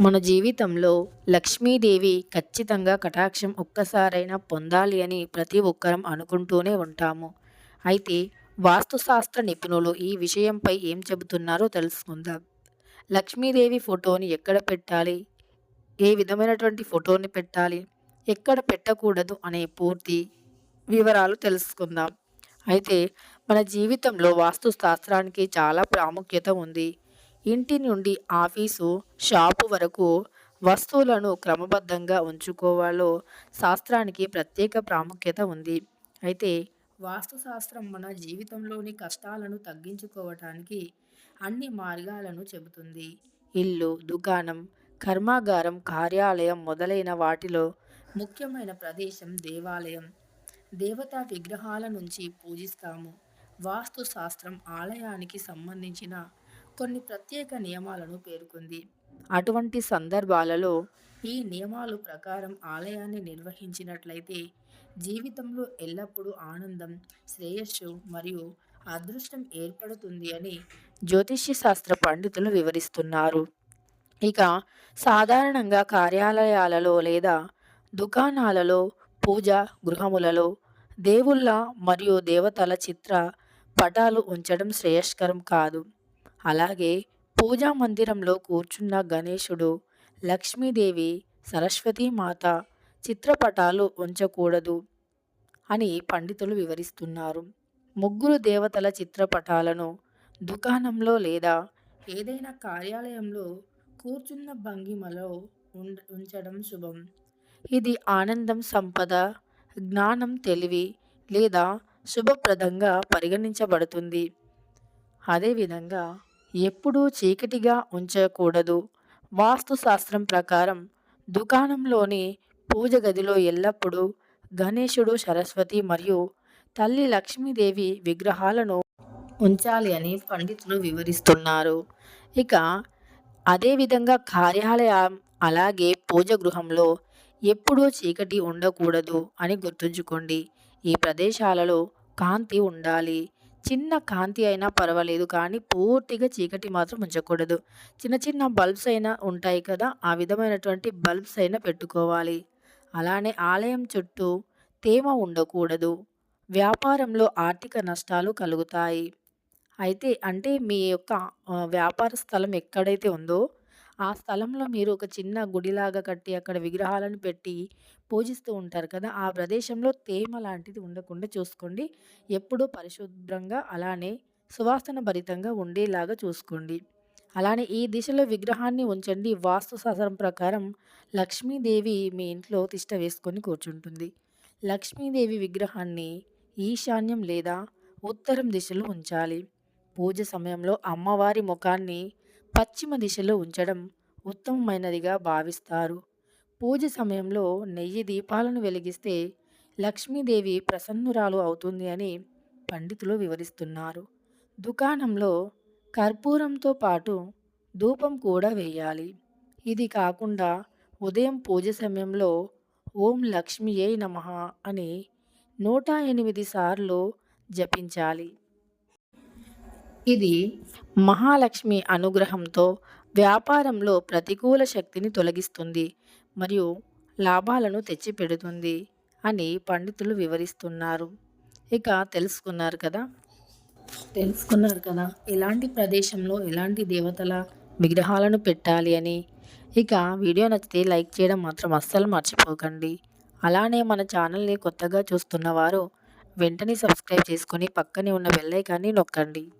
మన జీవితంలో లక్ష్మీదేవి ఖచ్చితంగా కటాక్షం ఒక్కసారైనా పొందాలి అని ప్రతి ఒక్కరం అనుకుంటూనే ఉంటాము. అయితే వాస్తుశాస్త్ర నిపుణులు ఈ విషయంపై ఏం చెబుతున్నారో తెలుసుకుందాం. లక్ష్మీదేవి ఫోటోని ఎక్కడ పెట్టాలి? ఏ విధమైనటువంటి ఫోటోని పెట్టాలి? ఎక్కడ పెట్టకూడదు అనే పూర్తి వివరాలు తెలుసుకుందాం. అయితే మన జీవితంలో వాస్తు శాస్త్రానికి చాలా ప్రాముఖ్యత ఉంది. ఇంటి నుండి ఆఫీసు షాపు వరకు వస్తువులను క్రమబద్ధంగా ఉంచుకోవాలో శాస్త్రానికి ప్రత్యేక ప్రాముఖ్యత ఉంది. అయితే వాస్తుశాస్త్రం మన జీవితంలోని కష్టాలను తగ్గించుకోవటానికి అన్ని మార్గాలను చెబుతుంది. ఇల్లు దుకాణం కర్మాగారం కార్యాలయం మొదలైన వాటిలో ముఖ్యమైన ప్రదేశం దేవాలయం. దేవతా విగ్రహాల నుంచి పూజిస్తాము. వాస్తు శాస్త్రం ఆలయానికి సంబంధించిన కొన్ని ప్రత్యేక నియమాలను పేర్కొంది. అటువంటి సందర్భాలలో ఈ నియమాలు ప్రకారం ఆలయాన్ని నిర్వహించినట్లయితే జీవితంలో ఎల్లప్పుడూ ఆనందం శ్రేయస్సు మరియు అదృష్టం ఏర్పడుతుంది అని జ్యోతిష్య శాస్త్ర పండితులు వివరిస్తున్నారు. ఇక సాధారణంగా కార్యాలయాలలో లేదా దుకాణాలలో పూజ గృహములలో దేవుళ్ళ మరియు దేవతల చిత్ర పటాలు ఉంచడం శ్రేయస్కరం కాదు. అలాగే పూజా మందిరంలో కూర్చున్న గణేశుడు లక్ష్మీదేవి సరస్వతీమాత చిత్రపటాలు ఉంచకూడదు అని పండితులు వివరిస్తున్నారు. ముగ్గురు దేవతల చిత్రపటాలను దుకాణంలో లేదా ఏదైనా కార్యాలయంలో కూర్చున్న భంగిమలో ఉంచడం శుభం. ఇది ఆనందం సంపద జ్ఞానం తెలివి లేదా శుభప్రదంగా పరిగణించబడుతుంది. అదేవిధంగా ఎప్పుడూ చీకటిగా ఉంచకూడదు. వాస్తుశాస్త్రం ప్రకారం దుకాణంలోని పూజ గదిలో ఎల్లప్పుడూ గణేశుడు సరస్వతి మరియు తల్లి లక్ష్మీదేవి విగ్రహాలను ఉంచాలి అని పండితులు వివరిస్తున్నారు. ఇక అదేవిధంగా కార్యాలయం అలాగే పూజ గృహంలో ఎప్పుడూ చీకటి ఉండకూడదు అని గుర్తుంచుకోండి. ఈ ప్రదేశాలలో కాంతి ఉండాలి. చిన్న కాంతి అయినా పర్వాలేదు కానీ పూర్తిగా చీకటి మాత్రం ఉంచకూడదు. చిన్న చిన్న బల్బ్స్ అయినా ఉంటాయి కదా ఆ విధమైనటువంటి బల్బ్స్ అయినా పెట్టుకోవాలి. అలానే ఆలయం చుట్టూ తేమ ఉండకూడదు. వ్యాపారంలో ఆర్థిక నష్టాలు కలుగుతాయి. అయితే అంటే మీ యొక్క వ్యాపార స్థలం ఎక్కడైతే ఉందో ఆ స్థలంలో మీరు ఒక చిన్న గుడిలాగా కట్టి అక్కడ విగ్రహాలను పెట్టి పూజిస్తూ ఉంటారు కదా! ఆ ప్రదేశంలో తేమ లాంటిది ఉండకుండా చూసుకోండి. ఎప్పుడూ పరిశుభ్రంగా అలానే సువాసన భరితంగా ఉండేలాగా చూసుకోండి. అలానే ఈ దిశలో విగ్రహాన్ని ఉంచండి. వాస్తు శాస్త్రం ప్రకారం లక్ష్మీదేవి మీ ఇంట్లో తిష్ట వేసుకొని కూర్చుంటుంది. లక్ష్మీదేవి విగ్రహాన్ని ఈశాన్యం లేదా ఉత్తరం దిశలో ఉంచాలి. పూజ సమయంలో అమ్మవారి ముఖాన్ని పశ్చిమ దిశలో ఉంచడం ఉత్తమమైనదిగా భావిస్తారు. పూజ సమయంలో నెయ్యి దీపాలను వెలిగిస్తే లక్ష్మీదేవి ప్రసన్నురాలు అవుతుంది అని పండితులు వివరిస్తున్నారు. దుకాణంలో కర్పూరంతో పాటు ధూపం కూడా వేయాలి. ఇది కాకుండా ఉదయం పూజ సమయంలో ఓం లక్ష్మీయే నమ అని నూట ఎనిమిది సార్లు జపించాలి. ఇది మహాలక్ష్మి అనుగ్రహంతో వ్యాపారంలో ప్రతికూల శక్తిని తొలగిస్తుంది మరియు లాభాలను తెచ్చిపెడుతుంది అని పండితులు వివరిస్తున్నారు. ఇక తెలుసుకున్నారు కదా? తెలుసుకున్నారు కదా? ఎలాంటి ప్రదేశంలో ఎలాంటి దేవతల విగ్రహాలను పెట్టాలి అని? ఇక వీడియో నచ్చితే లైక్ చేయడం మాత్రం అస్సలు మర్చిపోకండి. అలానే మన ఛానల్ని కొత్తగా చూస్తున్నవారు వెంటనే సబ్స్క్రైబ్ చేసుకొని పక్కనే ఉన్న బెల్లైకాన్ని నొక్కండి.